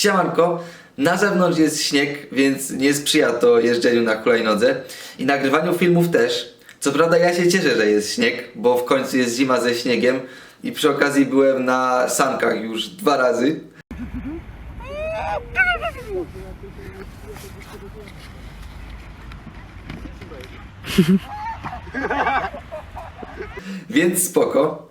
Siemanko, na zewnątrz jest śnieg, więc nie sprzyja to jeżdżeniu na hulajnodze i nagrywaniu filmów też. Co prawda ja się cieszę, że jest śnieg, bo w końcu jest zima ze śniegiem i przy okazji byłem na sankach już dwa razy. Więc spoko.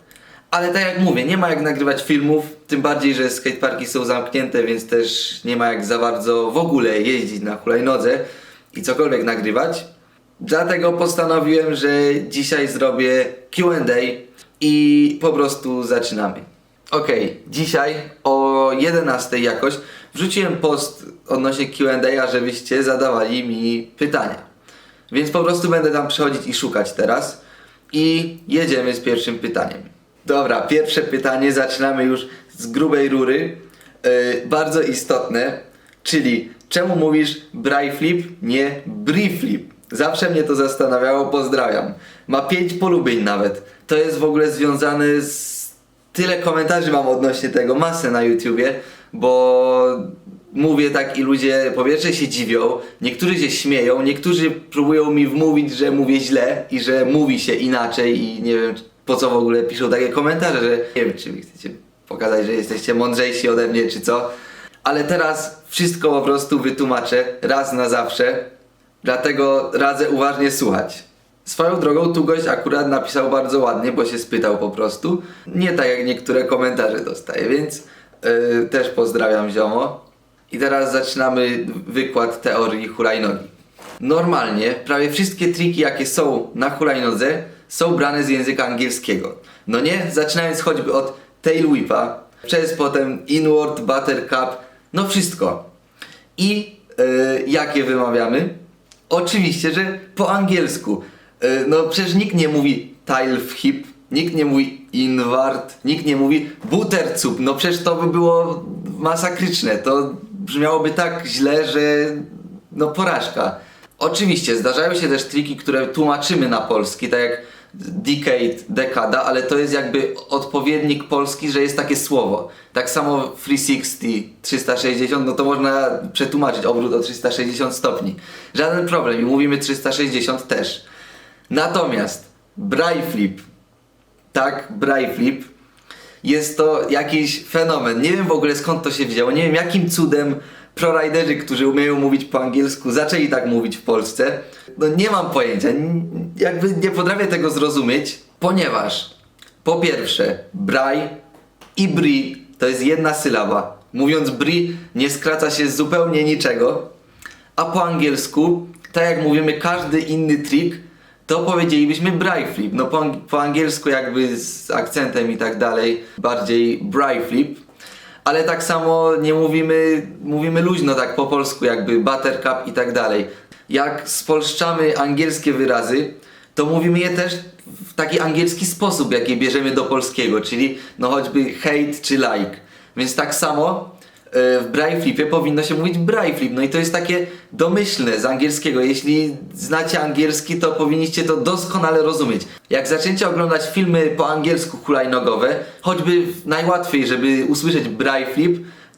Ale tak jak mówię, nie ma jak nagrywać filmów, tym bardziej, że skateparki są zamknięte, więc też nie ma jak za bardzo w ogóle jeździć na hulajnodze i cokolwiek nagrywać. Dlatego postanowiłem, że dzisiaj zrobię Q&A i po prostu zaczynamy. Okej, dzisiaj o 11 jakoś wrzuciłem post odnośnie Q&A, żebyście zadawali mi pytania. Więc po prostu będę tam przechodzić i szukać teraz. I jedziemy z pierwszym pytaniem. Dobra, pierwsze pytanie zaczynamy już z grubej rury. Yy, bardzo istotne, czyli czemu mówisz bry flip, nie bri flip? Zawsze mnie to zastanawiało, pozdrawiam. Ma 5 polubień nawet. To jest w ogóle związane z... Tyle komentarzy mam odnośnie tego, masę na YouTubie, bo mówię tak i ludzie po pierwsze się dziwią, niektórzy się śmieją, niektórzy próbują mi wmówić, że mówię źle i że mówi się inaczej i nie wiem po co w ogóle piszą takie komentarze, że nie wiem czy wy chcecie pokazać, że jesteście mądrzejsi ode mnie czy co. Ale teraz wszystko po prostu wytłumaczę raz na zawsze, dlatego radzę uważnie słuchać. Swoją drogą tu gość akurat napisał bardzo ładnie, bo się spytał po prostu. Nie tak jak niektóre komentarze dostaję, więc yy, też pozdrawiam ziomo. I teraz zaczynamy wykład teorii hulajnogi. Normalnie prawie wszystkie triki jakie są na hulajnodze są brane z języka angielskiego. No nie? Zaczynając choćby od tail whipa, przez potem inward, buttercup, no wszystko. I yy, jakie wymawiamy? Oczywiście, że po angielsku. Yy, no przecież nikt nie mówi tail w hip, nikt nie mówi inward, nikt nie mówi buttercup. No przecież to by było masakryczne. To brzmiałoby tak źle, że no porażka. Oczywiście zdarzają się też triki, które tłumaczymy na polski, tak jak decade, dekada, ale to jest jakby odpowiednik polski, że jest takie słowo. Tak samo 360, 360, no to można przetłumaczyć obrót o 360 stopni. Żaden problem i mówimy 360 też. Natomiast bry flip, tak, bry flip, jest to jakiś fenomen. Nie wiem w ogóle skąd to się wzięło, nie wiem jakim cudem proriderzy, którzy umieją mówić po angielsku, zaczęli tak mówić w Polsce. No nie mam pojęcia, jakby nie potrafię tego zrozumieć, ponieważ po pierwsze, braj i bri to jest jedna sylaba. Mówiąc bri nie skraca się zupełnie niczego, a po angielsku, tak jak mówimy każdy inny trik, to powiedzielibyśmy bry flip. No po, po angielsku jakby z akcentem i tak dalej, bardziej bry flip. Ale tak samo nie mówimy, mówimy luźno tak po polsku jakby buttercup i tak dalej. Jak spolszczamy angielskie wyrazy, to mówimy je też w taki angielski sposób, jaki bierzemy do polskiego, czyli no choćby hate czy like. Więc tak samo w braille powinno się mówić braille. No i to jest takie domyślne z angielskiego. Jeśli znacie angielski, to powinniście to doskonale rozumieć. Jak zaczęcie oglądać filmy po angielsku hulajnogowe, choćby najłatwiej, żeby usłyszeć braille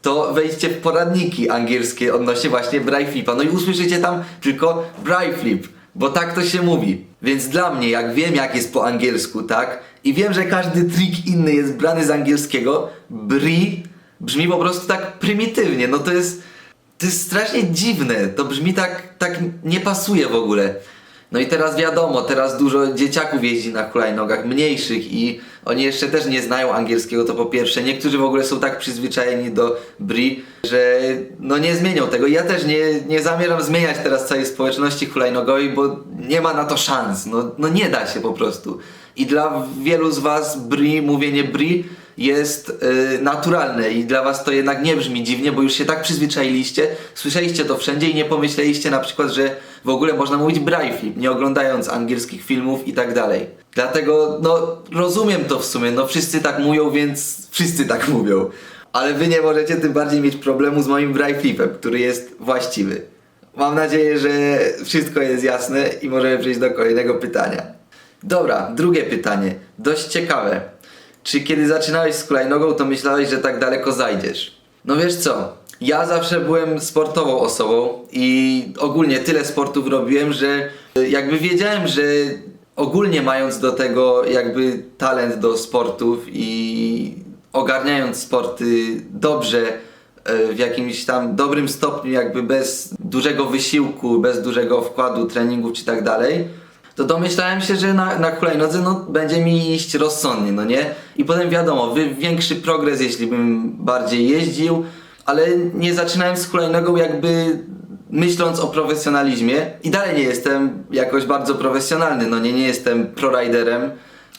to wejdźcie w poradniki angielskie odnośnie właśnie braille. No i usłyszycie tam tylko braille bo tak to się mówi. Więc dla mnie, jak wiem jak jest po angielsku, tak? I wiem, że każdy trik inny jest brany z angielskiego, bri brzmi po prostu tak prymitywnie. No to jest, to jest strasznie dziwne. To brzmi tak, tak nie pasuje w ogóle. No i teraz wiadomo, teraz dużo dzieciaków jeździ na hulajnogach mniejszych i oni jeszcze też nie znają angielskiego, to po pierwsze. Niektórzy w ogóle są tak przyzwyczajeni do bri, że no nie zmienią tego. Ja też nie, nie zamierzam zmieniać teraz całej społeczności hulajnogowej, bo nie ma na to szans. No, no nie da się po prostu. I dla wielu z was bri, mówienie bri jest y, naturalne i dla was to jednak nie brzmi dziwnie, bo już się tak przyzwyczailiście, słyszeliście to wszędzie i nie pomyśleliście na przykład, że w ogóle można mówić braille flip, nie oglądając angielskich filmów i tak dalej. Dlatego, no, rozumiem to w sumie, no wszyscy tak mówią, więc wszyscy tak mówią. Ale wy nie możecie tym bardziej mieć problemu z moim braille flipem, który jest właściwy. Mam nadzieję, że wszystko jest jasne i możemy przejść do kolejnego pytania. Dobra, drugie pytanie. Dość ciekawe. Czy kiedy zaczynałeś z hulajnogą, to myślałeś, że tak daleko zajdziesz? No wiesz co? Ja zawsze byłem sportową osobą i ogólnie tyle sportów robiłem, że jakby wiedziałem, że ogólnie mając do tego jakby talent do sportów i ogarniając sporty dobrze, e, w jakimś tam dobrym stopniu, jakby bez dużego wysiłku, bez dużego wkładu treningów czy tak dalej, to domyślałem się, że na, na hulajnodze no, będzie mi iść rozsądnie, no nie? I potem wiadomo, wy, większy progres, jeśli bym bardziej jeździł, ale nie zaczynałem z hulajnogą jakby myśląc o profesjonalizmie i dalej nie jestem jakoś bardzo profesjonalny, no nie, nie jestem proriderem.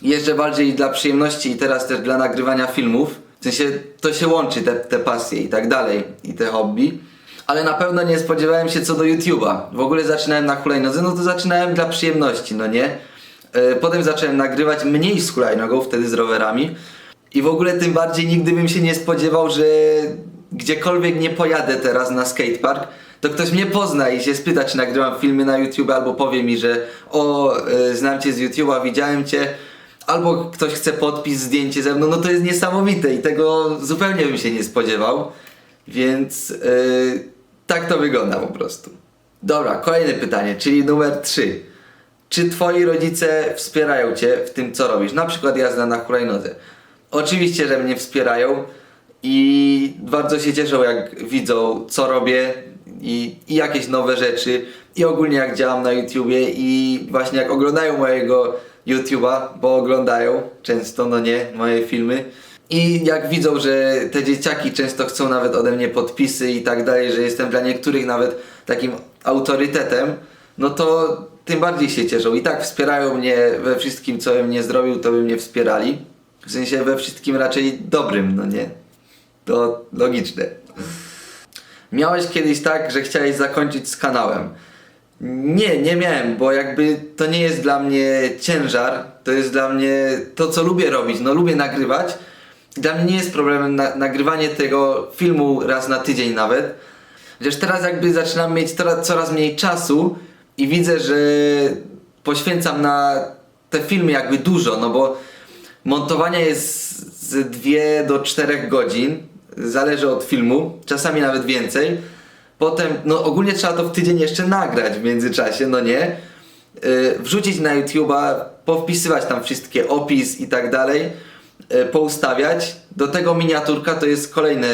Jeżdżę bardziej dla przyjemności i teraz też dla nagrywania filmów. W sensie to się łączy, te, te pasje i tak dalej, i te hobby. Ale na pewno nie spodziewałem się co do YouTube'a. W ogóle zaczynałem na hulajnodze, no to zaczynałem dla przyjemności, no nie? E, Potem zacząłem nagrywać mniej z hulajnogą, wtedy z rowerami. I w ogóle tym bardziej nigdy bym się nie spodziewał, że gdziekolwiek nie pojadę teraz na skatepark, to ktoś mnie pozna i się spyta, czy nagrywam filmy na YouTube, albo powie mi, że o, y, znam cię z YouTube'a, widziałem cię, albo ktoś chce podpis, zdjęcie ze mną, no to jest niesamowite i tego zupełnie bym się nie spodziewał. Więc y, tak to wygląda po prostu. Dobra, kolejne pytanie, czyli numer 3. Czy twoi rodzice wspierają cię w tym, co robisz? Na przykład jazda na hulajnodze. Oczywiście, że mnie wspierają i bardzo się cieszą, jak widzą, co robię i, i jakieś nowe rzeczy i ogólnie jak działam na YouTubie i właśnie jak oglądają mojego YouTube'a, bo oglądają często, no nie, moje filmy. I jak widzą, że te dzieciaki często chcą nawet ode mnie podpisy i tak dalej, że jestem dla niektórych nawet takim autorytetem, no to tym bardziej się cieszą. I tak wspierają mnie we wszystkim, co bym nie zrobił, to by mnie wspierali. W sensie we wszystkim raczej dobrym, no nie? To logiczne. Miałeś kiedyś tak, że chciałeś zakończyć z kanałem. Nie, nie miałem, bo jakby to nie jest dla mnie ciężar, to jest dla mnie to, co lubię robić. No lubię nagrywać. Dla mnie nie jest problemem na, nagrywanie tego filmu raz na tydzień nawet. Chociaż teraz jakby zaczynam mieć coraz, coraz mniej czasu i widzę, że poświęcam na te filmy jakby dużo, no bo montowania jest z 2 do 4 godzin, zależy od filmu, czasami nawet więcej. Potem, no ogólnie trzeba to w tydzień jeszcze nagrać w międzyczasie, no nie? Yy, wrzucić na YouTube'a, powpisywać tam wszystkie opis i tak dalej, poustawiać. Do tego miniaturka to jest kolejne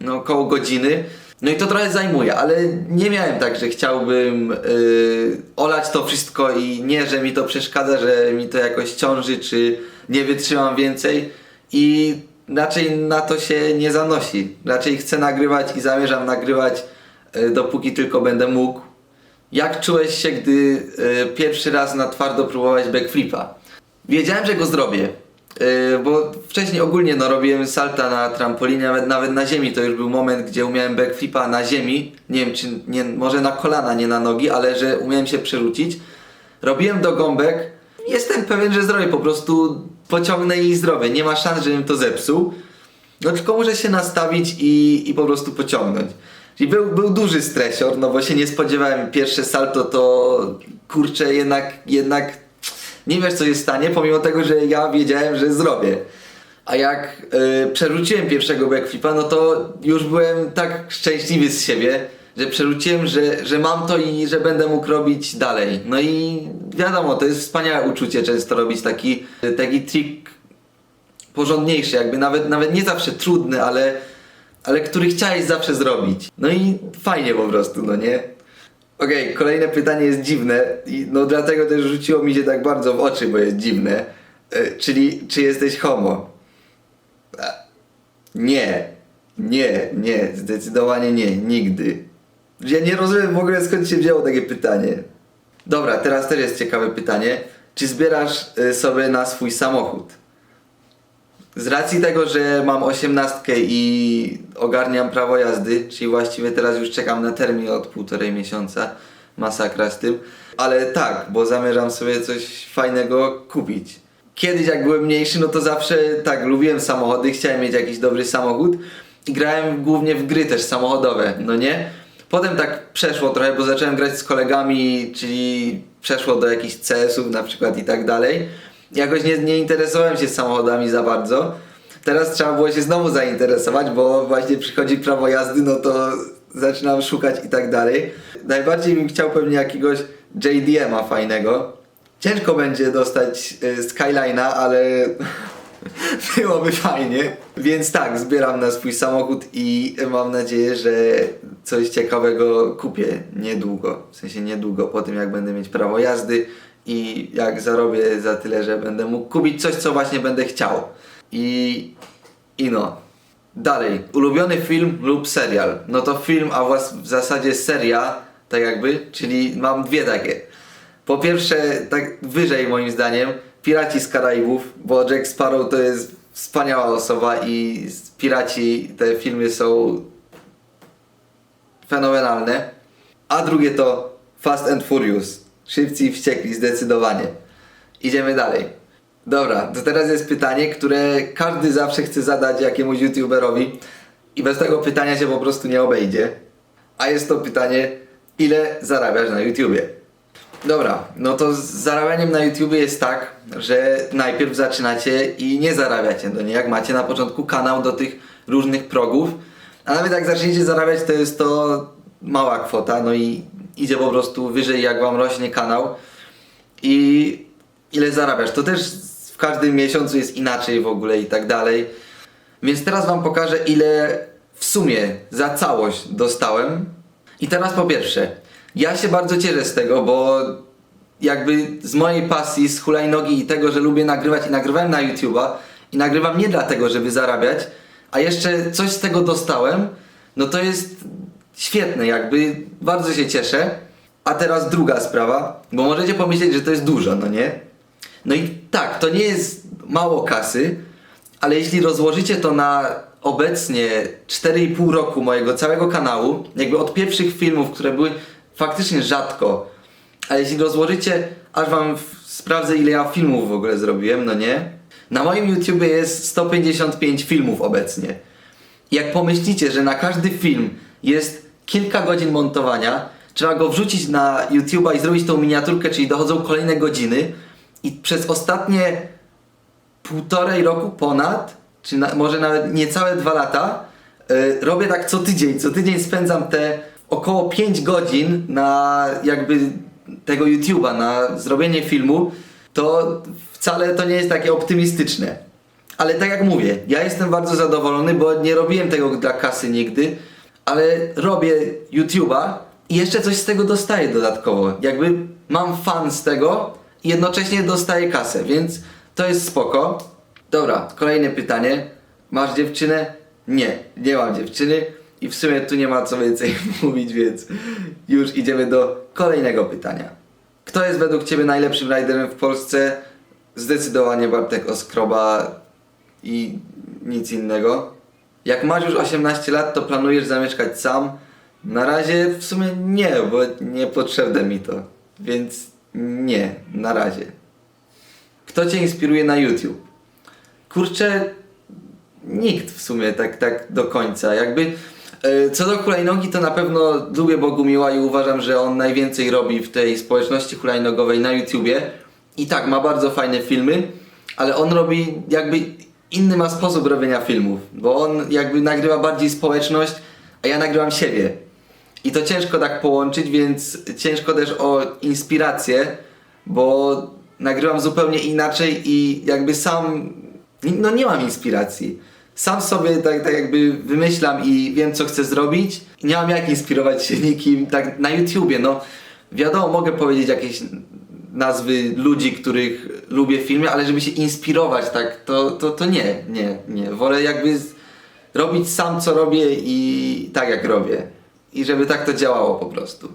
no około godziny. No i to trochę zajmuje, ale nie miałem tak, że chciałbym yy, olać to wszystko i nie, że mi to przeszkadza, że mi to jakoś ciąży, czy nie wytrzymam więcej i raczej na to się nie zanosi. Raczej chcę nagrywać i zamierzam nagrywać yy, dopóki tylko będę mógł. Jak czułeś się, gdy yy, pierwszy raz na twardo próbowałeś backflipa? Wiedziałem, że go zrobię, Yy, bo wcześniej ogólnie no, robiłem salta na trampolinie, nawet, nawet na ziemi. To już był moment, gdzie umiałem backflipa na ziemi. Nie wiem, czy nie, może na kolana, nie na nogi, ale że umiałem się przerzucić. Robiłem do gąbek. Jestem pewien, że zrobię. Po prostu pociągnę i zrobię. Nie ma szans, żebym to zepsuł. No tylko muszę się nastawić i, i po prostu pociągnąć. Czyli był, był duży stresior, no bo się nie spodziewałem. Pierwsze salto to kurczę, jednak, jednak nie wiesz co się stanie, pomimo tego, że ja wiedziałem, że zrobię. A jak y, przerzuciłem pierwszego backflipa, no to już byłem tak szczęśliwy z siebie, że przerzuciłem, że, że mam to i że będę mógł robić dalej. No i wiadomo, to jest wspaniałe uczucie często robić taki, taki trik porządniejszy, jakby nawet, nawet nie zawsze trudny, ale, ale który chciałeś zawsze zrobić. No i fajnie po prostu, no nie? Okej, kolejne pytanie jest dziwne i no dlatego też rzuciło mi się tak bardzo w oczy, bo jest dziwne. E, czyli, czy jesteś homo? E, Nie, nie, nie, zdecydowanie nie, nigdy. Ja nie rozumiem w ogóle skąd się wzięło takie pytanie. Dobra, teraz też jest ciekawe pytanie. Czy zbierasz y, sobie na swój samochód? Z racji tego, że mam osiemnastkę i ogarniam prawo jazdy, czyli właściwie teraz już czekam na termin od półtorej miesiąca, masakra z tym, ale tak, bo zamierzam sobie coś fajnego kupić. Kiedyś jak byłem mniejszy, no to zawsze tak, lubiłem samochody, chciałem mieć jakiś dobry samochód i grałem głównie w gry też samochodowe, no nie? Potem tak przeszło trochę, bo zacząłem grać z kolegami, czyli przeszło do jakichś CS-ów na przykład i tak dalej. Jakoś nie, nie interesowałem się samochodami za bardzo. teraz trzeba było się znowu zainteresować, bo właśnie przychodzi prawo jazdy, no to zaczynam szukać i tak dalej. Najbardziej bym chciał pewnie jakiegoś JDM-a fajnego. Ciężko będzie dostać y, Skyline'a, ale byłoby fajnie. Więc tak, zbieram na swój samochód i mam nadzieję, że coś ciekawego kupię niedługo. W sensie niedługo po tym, jak będę mieć prawo jazdy i jak zarobię za tyle, że będę mógł kupić coś, co właśnie będę chciał. I, i no. Dalej, ulubiony film lub serial. No to film, a w zasadzie seria, tak jakby, czyli mam dwie takie. Po pierwsze, tak wyżej moim zdaniem, Piraci z Karaibów, bo Jack Sparrow to jest wspaniała osoba i Piraci, te filmy są fenomenalne. A drugie to Fast and Furious. Szybcy i wściekli, zdecydowanie. Idziemy dalej. Dobra, to teraz jest pytanie, które każdy zawsze chce zadać jakiemuś youtuberowi i bez tego pytania się po prostu nie obejdzie. A jest to pytanie, ile zarabiasz na YouTubie? Dobra, no to z zarabianiem na YouTubie jest tak, że najpierw zaczynacie i nie zarabiacie do niej, jak macie na początku kanał do tych różnych progów, a nawet jak zaczniecie zarabiać, to jest to mała kwota, no i idzie po prostu wyżej, jak wam rośnie kanał i ile zarabiasz. To też w każdym miesiącu jest inaczej w ogóle i tak dalej. Więc teraz wam pokażę ile w sumie za całość dostałem. I teraz po pierwsze, ja się bardzo cieszę z tego, bo jakby z mojej pasji, z hulajnogi i tego, że lubię nagrywać i nagrywałem na YouTube'a i nagrywam nie dlatego, żeby zarabiać, a jeszcze coś z tego dostałem, no to jest świetne, jakby bardzo się cieszę. A teraz druga sprawa, bo możecie pomyśleć, że to jest dużo, no nie? No i tak, to nie jest mało kasy, ale jeśli rozłożycie to na obecnie 4,5 roku mojego całego kanału, jakby od pierwszych filmów, które były faktycznie rzadko, a jeśli rozłożycie, aż wam sprawdzę ile ja filmów w ogóle zrobiłem, no nie? Na moim YouTubie jest 155 filmów obecnie. Jak pomyślicie, że na każdy film jest kilka godzin montowania, trzeba go wrzucić na YouTube'a i zrobić tą miniaturkę, czyli dochodzą kolejne godziny i przez ostatnie półtorej roku ponad, czy na, może nawet niecałe dwa lata, y, robię tak co tydzień. Co tydzień spędzam te około 5 godzin na jakby tego YouTube'a, na zrobienie filmu, to wcale to nie jest takie optymistyczne. Ale tak jak mówię, ja jestem bardzo zadowolony, bo nie robiłem tego dla kasy nigdy, ale robię YouTube'a i jeszcze coś z tego dostaję dodatkowo. Jakby mam fan z tego i jednocześnie dostaję kasę, więc to jest spoko. Dobra, kolejne pytanie. Masz dziewczynę? Nie, nie mam dziewczyny i w sumie tu nie ma co więcej mówić, więc już idziemy do kolejnego pytania. Kto jest według Ciebie najlepszym riderem w Polsce? Zdecydowanie Bartek Oskroba i nic innego. Jak masz już 18 lat, to planujesz zamieszkać sam? Na razie w sumie nie, bo niepotrzebne mi to. Więc nie, na razie. Kto Cię inspiruje na YouTube? Kurczę, nikt w sumie tak, tak do końca. Jakby e, co do hulajnogi, to na pewno lubię Bogumiła i uważam, że on najwięcej robi w tej społeczności hulajnogowej na YouTubie. I tak, ma bardzo fajne filmy, ale on robi jakby inny ma sposób robienia filmów, bo on jakby nagrywa bardziej społeczność, a ja nagrywam siebie. I to ciężko tak połączyć, więc ciężko też o inspirację, bo nagrywam zupełnie inaczej i jakby sam, no nie mam inspiracji. Sam sobie tak, tak jakby wymyślam i wiem co chcę zrobić nie mam jak inspirować się nikim tak na YouTubie, no wiadomo mogę powiedzieć jakieś nazwy ludzi, których lubię w filmie, ale żeby się inspirować tak, to, to, to nie, nie, nie. Wolę jakby z, robić sam co robię i tak jak robię. I żeby tak to działało po prostu.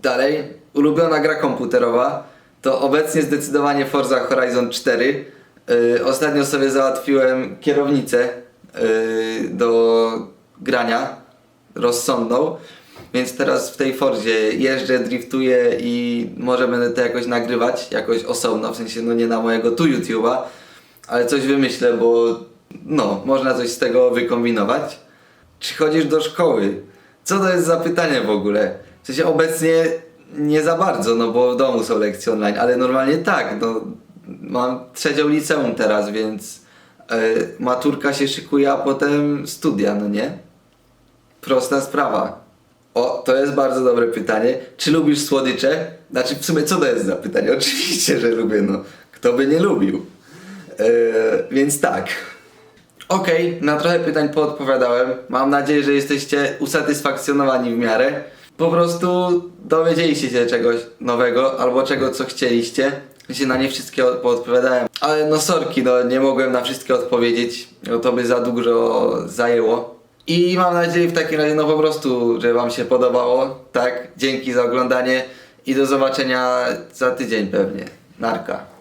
Dalej, ulubiona gra komputerowa to obecnie zdecydowanie Forza Horizon 4. Yy, ostatnio sobie załatwiłem kierownicę yy, do grania rozsądną, więc teraz w tej Forzie jeżdżę, driftuję i może będę to jakoś nagrywać, jakoś osobno, w sensie no nie na mojego tu YouTube'a, ale coś wymyślę, bo no, można coś z tego wykombinować. Czy chodzisz do szkoły? Co to jest za pytanie w ogóle? W sensie obecnie nie za bardzo, no bo w domu są lekcje online, ale normalnie tak, no mam trzecią liceum teraz, więc E, maturka się szykuje, a potem studia, no nie? Prosta sprawa. O, to jest bardzo dobre pytanie. Czy lubisz słodycze? Znaczy, w sumie, co to jest za pytanie? Oczywiście, że lubię, no. Kto by nie lubił? E, więc tak. Okej, na trochę pytań poodpowiadałem. Mam nadzieję, że jesteście usatysfakcjonowani w miarę. Po prostu dowiedzieliście się czegoś nowego albo czego, co chcieliście. Się na nie wszystkie od- poodpowiadałem. Ale no sorki, no nie mogłem na wszystkie odpowiedzieć. No to by za dużo zajęło. I mam nadzieję w takim razie, no po prostu, że wam się podobało. Tak, dzięki za oglądanie i do zobaczenia za tydzień pewnie. Narka.